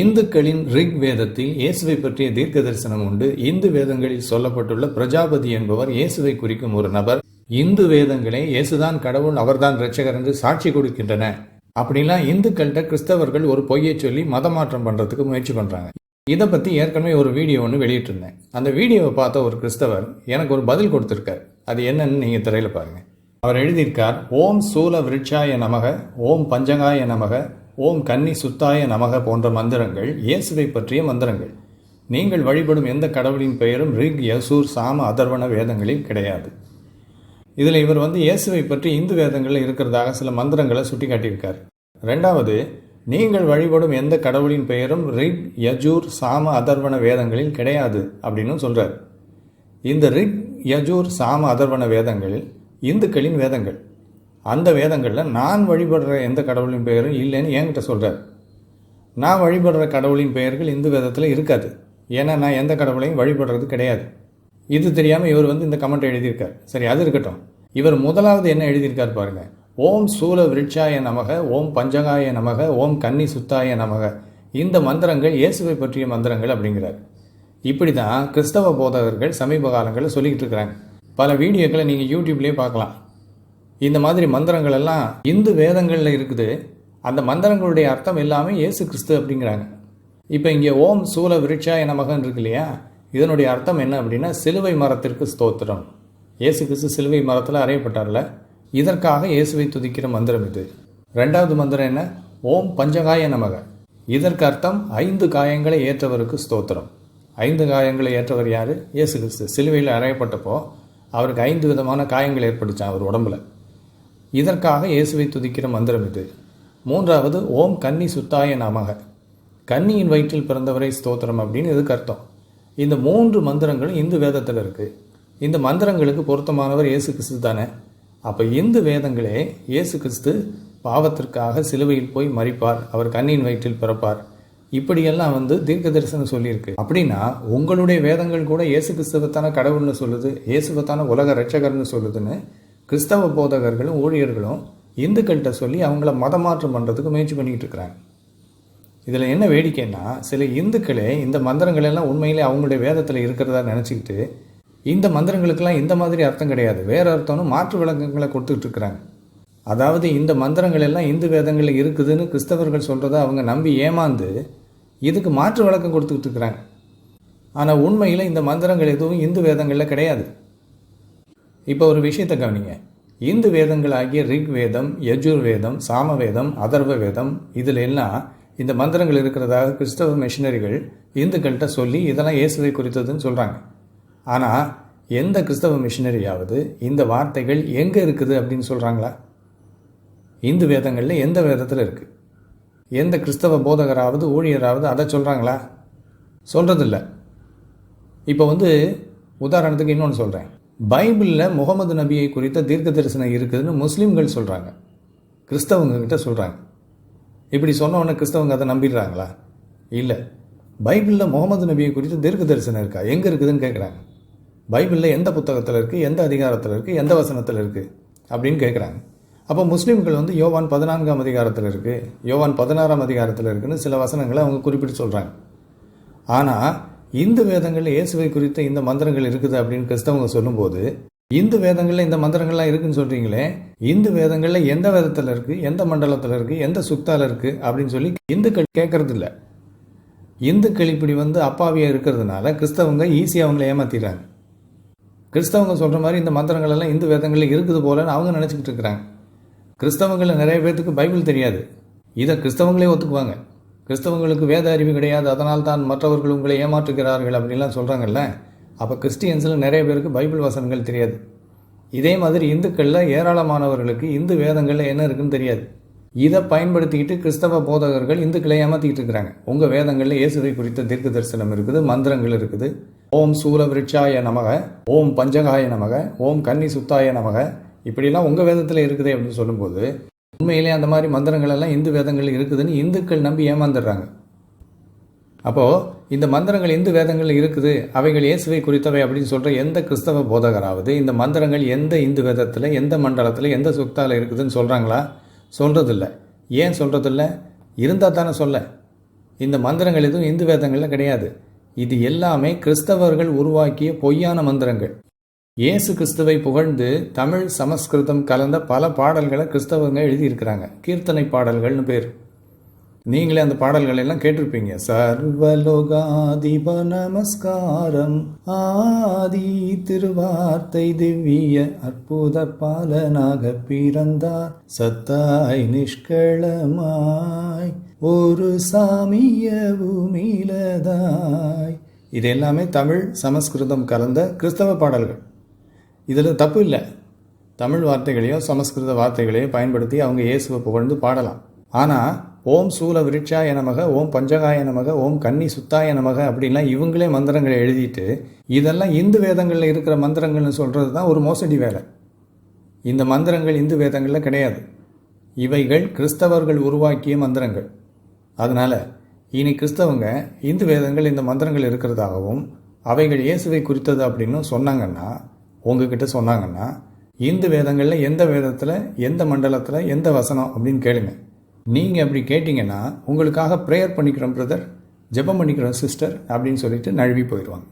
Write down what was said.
இந்துக்களின் ரிக் வேதத்தில் இயேசுவை பற்றிய தீர்க்க தரிசனம் உண்டு. இந்து வேதங்களில் சொல்லப்பட்டுள்ள பிரஜாபதி என்பவர் இயேசுவை குறிக்கும் ஒரு நபர். இந்து வேதங்களே இயேசுதான் கடவுள் அவர்தான் இரட்சகர் என்று சாட்சி கொடுக்கின்றன. அப்படிலாம் இந்துக்கள்கிட்ட கிறிஸ்தவர்கள் ஒரு பொய்யை சொல்லி மதமாற்றம் பண்றதுக்கு முயற்சி பண்றாங்க. இதை பத்தி ஏற்கனவே ஒரு வீடியோ ஒன்று வெளியிட்டிருந்தேன். அந்த வீடியோவை பார்த்த ஒரு கிறிஸ்தவர் எனக்கு ஒரு பதில் கொடுத்திருக்கார். அது என்னன்னு நீங்க திரையில பாருங்க. அவர் எழுதியிருக்கார் ஓம் சூல விருட்சாய நமக ஓம் பஞ்சகாய நமக ஓம் கன்னி சுத்தாய நமக போன்ற மந்திரங்கள் இயேசுவை பற்றிய மந்திரங்கள். நீங்கள் வழிபடும் எந்த கடவுளின் பெயரும் ரிக் யசூர் சாம அதர்வண வேதங்களில் கிடையாது. இதில் இவர் வந்து இயேசுவை பற்றி இந்து வேதங்களில் இருக்கிறதாக சில மந்திரங்களை சுட்டி காட்டியிருக்கார் ரெண்டாவது நீங்கள் வழிபடும் எந்த கடவுளின் பெயரும் ரிக் யஜூர் சாம அதர்வண வேதங்களில் கிடையாது அப்படின்னு சொல்கிறார் இந்த ரிக் யஜூர் சாம அதர்வண வேதங்களில் இந்துக்களின் வேதங்கள் அந்த வேதங்களில் நான் வழிபடுற எந்த கடவுளின் பெயரும் இல்லைன்னு என்கிட்ட சொல்கிறார் நான் வழிபடுற கடவுளின் பெயர்கள் இந்து வேதத்தில் இருக்காது. ஏன்னா நான் எந்த கடவுளையும் வழிபடுறது கிடையாது. இது தெரியாமல் இவர் வந்து இந்த கமெண்ட் எழுதியிருக்கார். சரி அது இருக்கட்டும். இவர் முதலாவது என்ன எழுதியிருக்கார் பாருங்கள் ஓம் சூல விருட்சாய நமக ஓம் பஞ்சகாய நமக ஓம் கன்னி சுத்தாய நமக. இந்த மந்திரங்கள் இயேசுவை பற்றிய மந்திரங்கள் அப்படிங்கிறார். இப்படி தான் கிறிஸ்தவ போதகர்கள் சமீப காலங்களில் சொல்லிக்கிட்டு இருக்கிறாங்க. பல வீடியோக்களை நீங்கள் யூடியூப்லேயே பார்க்கலாம். இந்த மாதிரி மந்திரங்கள் எல்லாம் இந்து வேதங்களில் இருக்குது. அந்த மந்திரங்களுடைய அர்த்தம் எல்லாமே இயேசு கிறிஸ்து அப்படிங்கிறாங்க. இப்போ இங்கே ஓம் சூல விருட்சாய மகன் இருக்கு இல்லையா? இதனுடைய அர்த்தம் என்ன அப்படின்னா சிலுவை மரத்திற்கு ஸ்தோத்திரம். இயேசு கிறிஸ்து சிலுவை மரத்தில் அறையப்பட்டார்ல? இதற்காக இயேசுவை துதிக்கிற மந்திரம் இது. ரெண்டாவது மந்திரம் என்ன? ஓம் பஞ்சகாய நமக. இதற்கு அர்த்தம் ஐந்து காயங்களை ஏற்றவருக்கு ஸ்தோத்திரம். ஐந்து காயங்களை ஏற்றவர் யார்? இயேசு கிறிஸ்து. சிலுவையில் அறையப்பட்டப்போ அவருக்கு ஐந்து விதமான காயங்கள் ஏற்பட்டுச்சான் அவர் உடம்புல. இதற்காக இயேசுவை துதிக்கிற மந்திரம் இது. மூன்றாவது ஓம் கன்னி சுத்தாய நமக. கன்னியின் வயிற்றில் பிறந்தவரை ஸ்தோத்திரம் அப்படின்னு இதுக்கு அர்த்தம் இந்த மூன்று மந்திரங்களும் இந்து வேதத்தில் இருக்குது இந்த மந்திரங்களுக்கு பொருத்தமானவர் இயேசு கிறிஸ்து தானே. அப்போ இந்து வேதங்களே இயேசு கிறிஸ்து பாவத்திற்காக சிலுவையில் போய் மறிப்பார் அவர் கண்ணியின் வயிற்றில் பிறப்பார். இப்படியெல்லாம் வந்து தீர்க்க தரிசனம் சொல்லியிருக்கு. அப்படின்னா உங்களுடைய வேதங்கள் கூட இயேசு கிறிஸ்துவத்தான கடவுள்னு சொல்லுது இயேசுவத்தான உலக ரட்சகர்னு சொல்லுதுன்னு கிறிஸ்தவ போதகர்களும் ஊழியர்களும் இந்துக்கள்கிட்ட சொல்லி அவங்கள மதமாற்றம் பண்ணுறதுக்கு முயற்சி பண்ணிக்கிட்டு இருக்கிறாங்க. இதில் என்ன வேடிக்கைன்னா சில இந்துக்களே இந்த மந்திரங்கள் எல்லாம் உண்மையிலே அவங்களுடைய வேதத்தில் இருக்கிறதா நினச்சிக்கிட்டு இந்த மந்திரங்களுக்கெல்லாம் இந்த மாதிரி அர்த்தம் கிடையாது. வேறு அர்த்தம்னு மாற்று விளக்கங்களை கொடுத்துக்கிட்டு இருக்கிறாங்க. அதாவது இந்த மந்திரங்கள் எல்லாம் இந்து வேதங்களில் இருக்குதுன்னு கிறிஸ்தவர்கள் சொல்கிறத அவங்க நம்பி ஏமாந்து இதுக்கு மாற்று விளக்கம் கொடுத்துக்கிட்டு இருக்கிறாங்க. ஆனால் உண்மையில் இந்த மந்திரங்கள் எதுவும் இந்து வேதங்களில் கிடையாது. இப்போ ஒரு விஷயத்தை கவனிங்க. இந்து வேதங்கள் ஆகிய ரிக் வேதம் யஜுர் வேதம் சாம வேதம் அதர்வ வேதம் இதில் எல்லாம் இந்த மந்திரங்கள் இருக்கிறதாக கிறிஸ்தவ மிஷினரிகள் இந்துக்கள்கிட்ட சொல்லி இதெல்லாம் இயேசுவை குறித்ததுன்னு சொல்கிறாங்க ஆனால் எந்த கிறிஸ்தவ மிஷினரியாவது இந்த வார்த்தைகள் எங்கே இருக்குது அப்படின்னு சொல்கிறாங்களா இந்து வேதங்களில் எந்த வேதத்தில் இருக்குது எந்த கிறிஸ்தவ போதகராவது ஊழியராவது அதை சொல்கிறாங்களா சொல்கிறதில்ல இப்போ வந்து உதாரணத்துக்கு இன்னொன்று சொல்கிறேன் பைபிளில் முகமது நபியை குறித்த தீர்க்க தரிசனம் இருக்குதுன்னு முஸ்லீம்கள் சொல்கிறாங்க கிறிஸ்தவங்க கிட்ட சொல்கிறாங்க இப்படி சொன்னவொன்னே கிறிஸ்தவங்க அதை நம்பிடுறாங்களா? இல்லை. பைபிளில் முகமது நபியை குறித்து தீர்க்க தரிசனம் இருக்கா? எங்கே இருக்குதுன்னு கேட்குறாங்க பைபிளில் எந்த புத்தகத்தில் இருக்குது எந்த அதிகாரத்தில் இருக்குது எந்த வசனத்தில் இருக்குது அப்படின்னு கேட்குறாங்க அப்போ முஸ்லீம்கள் வந்து யோவான் பதினான்காம் அதிகாரத்தில் இருக்குது யோவான் பதினாறாம் அதிகாரத்தில் இருக்குதுன்னு சில வசனங்களை அவங்க குறிப்பிட்டு சொல்கிறாங்க ஆனால் இந்து வேதங்களில் இயேசுவை குறித்த இந்த மந்திரங்கள் இருக்குது அப்படின்னு கிறிஸ்தவங்க சொல்லும்போது இந்து வேதங்களில் இந்த மந்திரங்கள்லாம் இருக்குன்னு சொல்கிறீங்களே இந்து வேதங்களில் எந்த வேதத்தில் இருக்குது எந்த மண்டலத்தில் இருக்குது எந்த சுத்தால இருக்குது அப்படின்னு சொல்லி இந்துக்கள் கேட்கறது இல்லை இந்துக்கள் இப்படி வந்து அப்பாவியாக இருக்கிறதுனால கிறிஸ்தவங்க ஈஸியாக அவங்கள ஏமாத்திடுறாங்க. கிறிஸ்தவங்க சொல்கிற மாதிரி இந்த மந்திரங்கள் எல்லாம் இந்து வேதங்களில் இருக்குது போலன்னு அவங்க நினச்சிக்கிட்டு இருக்கிறாங்க. கிறிஸ்தவங்களில் நிறைய பேர்த்துக்கு பைபிள் தெரியாது. இதை கிறிஸ்தவங்களே ஒத்துக்குவாங்க. கிறிஸ்தவங்களுக்கு வேத அறிவு கிடையாது அதனால் தான் மற்றவர்கள் உங்களை ஏமாற்றுகிறார்கள் அப்படின்லாம் சொல்கிறாங்கல்ல அப்போ கிறிஸ்டியன்ஸில் நிறைய பேருக்கு பைபிள் வசனங்கள் தெரியாது. இதே மாதிரி இந்துக்களில் ஏராளமானவர்களுக்கு இந்து வேதங்களில் என்ன இருக்குன்னு தெரியாது. இதை பயன்படுத்திக்கிட்டு கிறிஸ்தவ போதகர்கள் இந்துக்களை ஏமாற்றிக்கிட்டு இருக்கிறாங்க. உங்கள் வேதங்களில் இயேசுவை குறித்த தீர்க்க தரிசனம் இருக்குது மந்திரங்கள் இருக்குது. ஓம் சூல விருட்சாய நமக ஓம் பஞ்சகாய நமக ஓம் கன்னி சுத்தாய நமக இப்படிலாம் உங்கள் வேதத்தில் இருக்குது அப்படின்னு சொல்லும்போது உண்மையிலே அந்த மாதிரி மந்திரங்கள் எல்லாம் இந்து வேதங்கள் இருக்குதுன்னு இந்துக்கள் நம்பி ஏமாந்துடுறாங்க. அப்போது இந்த மந்திரங்கள் இந்து வேதங்களில் இருக்குது அவைகள் இயேசுவை குறித்தவை அப்படின்னு சொல்கிற எந்த கிறிஸ்தவ போதகராவது இந்த மந்திரங்கள் எந்த இந்து வேதத்தில் எந்த மண்டலத்தில் எந்த சுத்தால இருக்குதுன்னு சொல்கிறாங்களா சொல்கிறதில்ல ஏன் சொல்கிறதில்ல இருந்தால் தானே சொல்ல. இந்த மந்திரங்கள் எதுவும் இந்து வேதங்களில் கிடையாது. இது எல்லாமே கிறிஸ்தவர்கள் உருவாக்கிய பொய்யான மந்திரங்கள். இயேசு கிறிஸ்துவை புகழ்ந்து தமிழ் சமஸ்கிருதம் கலந்த பல பாடல்களை கிறிஸ்தவங்க எழுதியிருக்கிறாங்க. கீர்த்தனை பாடல்கள்னு பேர். நீங்களே அந்த பாடல்கள் எல்லாம் கேட்டிருப்பீங்க. சர்வலோகாதிப நமஸ்காரம் ஆதி திருவார்த்தை திவ்ய அற்புத பாலனாக பிறந்தார். சத்தாய் நிஷ்களமாய் ஒரு சாமிய பூமியிலதாய். இது எல்லாமே தமிழ் சமஸ்கிருதம் கலந்த கிறிஸ்தவ பாடல்கள். இதில் தப்பு இல்லை தமிழ் வார்த்தைகளையோ சமஸ்கிருத வார்த்தைகளையோ பயன்படுத்தி அவங்க இயேசுவை புகழ்ந்து பாடலாம். ஆனால் ஓம் சூல விருட்சா எனமக ஓம் பஞ்சகாய நமக ஓம் கன்னி சுத்தாய நமக அப்படின்லாம் இவங்களே மந்திரங்களை எழுதிட்டு இதெல்லாம் இந்து வேதங்களில் இருக்கிற மந்திரங்கள்னு சொல்கிறது தான் ஒரு மோசடி வேலை. இந்த மந்திரங்கள் இந்து வேதங்களில் கிடையாது. இவைகள் கிறிஸ்தவர்கள் உருவாக்கிய மந்திரங்கள். அதனால் இனி கிறிஸ்தவங்க இந்து வேதங்கள் இந்த மந்திரங்கள் இருக்கிறதாகவும் அவைகள் இயேசுவை குறித்தது அப்படின்னு சொன்னாங்கன்னா உங்ககிட்ட சொன்னாங்கன்னா இந்து வேதங்களில் எந்த வேதத்தில் எந்த மண்டலத்தில் எந்த வசனம் அப்படின்னு கேளுங்க. நீங்கள் அப்படி கேட்டிங்கன்னா உங்களுக்காக ப்ரேயர் பண்ணிக்கிறோம் பிரதர் ஜெபம் பண்ணிக்கிறோம் சிஸ்டர் அப்படின்னு சொல்லிட்டு நழுவி போயிடுவாங்க.